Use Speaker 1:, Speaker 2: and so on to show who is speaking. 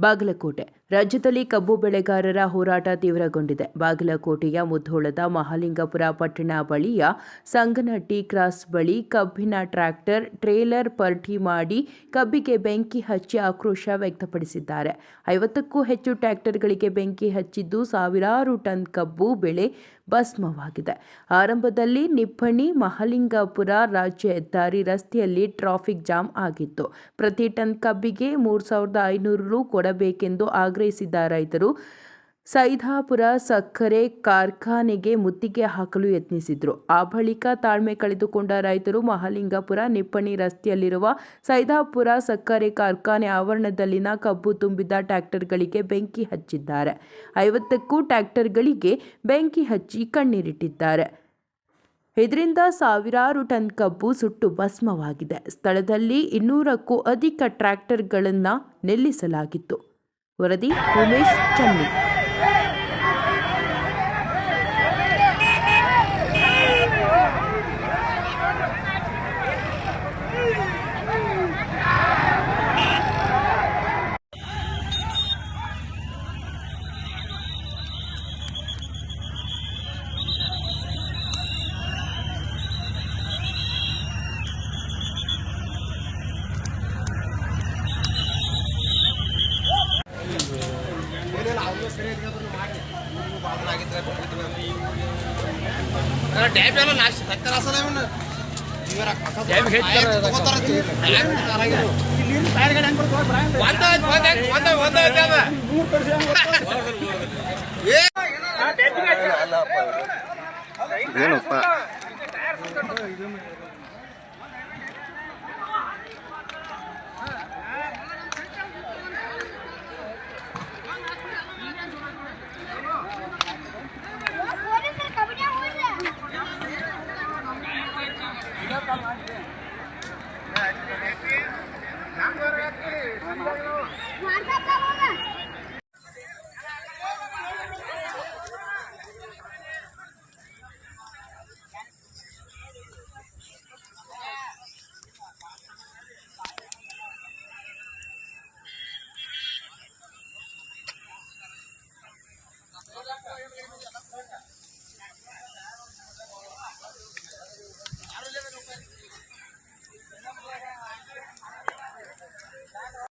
Speaker 1: ಬಾಗಲಕೋಟೆ ರಾಜ್ಯದಲ್ಲಿ ಕಬ್ಬು ಬೆಳೆಗಾರರ ಹೋರಾಟ ತೀವ್ರಗೊಂಡಿದೆ. ಬಾಗಲಕೋಟೆಯ ಮುಧೋಳದ ಮಹಾಲಿಂಗಪುರ ಪಟ್ಟಣ ಬಳಿಯ ಸಂಗನಟ್ಟಿ ಕ್ರಾಸ್ ಬಳಿ ಕಬ್ಬಿನ ಟ್ರ್ಯಾಕ್ಟರ್ ಟ್ರೇಲರ್ ಪರ್ಟಿ ಮಾಡಿ ಕಬ್ಬಿಗೆ ಬೆಂಕಿ ಹಚ್ಚಿ ಆಕ್ರೋಶ ವ್ಯಕ್ತಪಡಿಸಿದ್ದಾರೆ. ಐವತ್ತಕ್ಕೂ ಹೆಚ್ಚು ಟ್ರ್ಯಾಕ್ಟರ್ಗಳಿಗೆ ಬೆಂಕಿ ಹಚ್ಚಿದ್ದು ಸಾವಿರಾರು ಟನ್ ಕಬ್ಬು ಬೆಳೆ ಭಸ್ಮವಾಗಿದೆ. ಆರಂಭದಲ್ಲಿ ನಿಪ್ಪಣಿ, ಮಹಾಲಿಂಗಪುರ ರಾಜ್ಯ ಹೆದ್ದಾರಿ ರಸ್ತೆಯಲ್ಲಿ ಟ್ರಾಫಿಕ್ ಜಾಮ್ ಆಗಿತ್ತು. ಪ್ರತಿ ಟನ್ ಕಬ್ಬಿಗೆ ಮೂರು ಸಾವಿರದ ಐನೂರು ರು ಕೊಡಬೇಕೆಂದು ಆಗ್ರಹಿಸಿದ್ದ ರೈತರು ಸೈದಾಪುರ ಸಕ್ಕರೆ ಕಾರ್ಖಾನೆಗೆ ಮುತ್ತಿಗೆ ಹಾಕಲು ಯತ್ನಿಸಿದ್ರು. ಆ ಬಳಿಕ ತಾಳ್ಮೆ ಕಳೆದುಕೊಂಡ ರೈತರು ಮಹಾಲಿಂಗಪುರ ನಿಪ್ಪಣಿ ರಸ್ತೆಯಲ್ಲಿರುವ ಸೈದಾಪುರ ಸಕ್ಕರೆ ಕಾರ್ಖಾನೆ ಆವರಣದಲ್ಲಿನ ಕಬ್ಬು ತುಂಬಿದ ಟ್ರ್ಯಾಕ್ಟರ್ಗಳಿಗೆ ಬೆಂಕಿ ಹಚ್ಚಿದ್ದಾರೆ. ಐವತ್ತಕ್ಕೂ ಟ್ರ್ಯಾಕ್ಟರ್ಗಳಿಗೆ ಬೆಂಕಿ ಹಚ್ಚಿ ಕಣ್ಣೀರಿಟ್ಟಿದ್ದಾರೆ. ಇದರಿಂದ ಸಾವಿರಾರು ಟನ್ ಕಬ್ಬು ಸುಟ್ಟು ಭಸ್ಮವಾಗಿದೆ. ಸ್ಥಳದಲ್ಲಿ ಇನ್ನೂರಕ್ಕೂ ಅಧಿಕ ಟ್ರ್ಯಾಕ್ಟರ್ಗಳನ್ನು ನಿಲ್ಲಿಸಲಾಗಿತ್ತು. वरदी उमेश चंडी।
Speaker 2: ಡ್ಯಾಮ್ ಎಲ್ಲ ಅಸಲ
Speaker 3: ಡ್ಯಾಮ್
Speaker 2: ಒಂದ ಒಂದ ಒಂದ ಒಂದ ಅದ
Speaker 4: ಏನಪ್ಪ
Speaker 5: Gracias.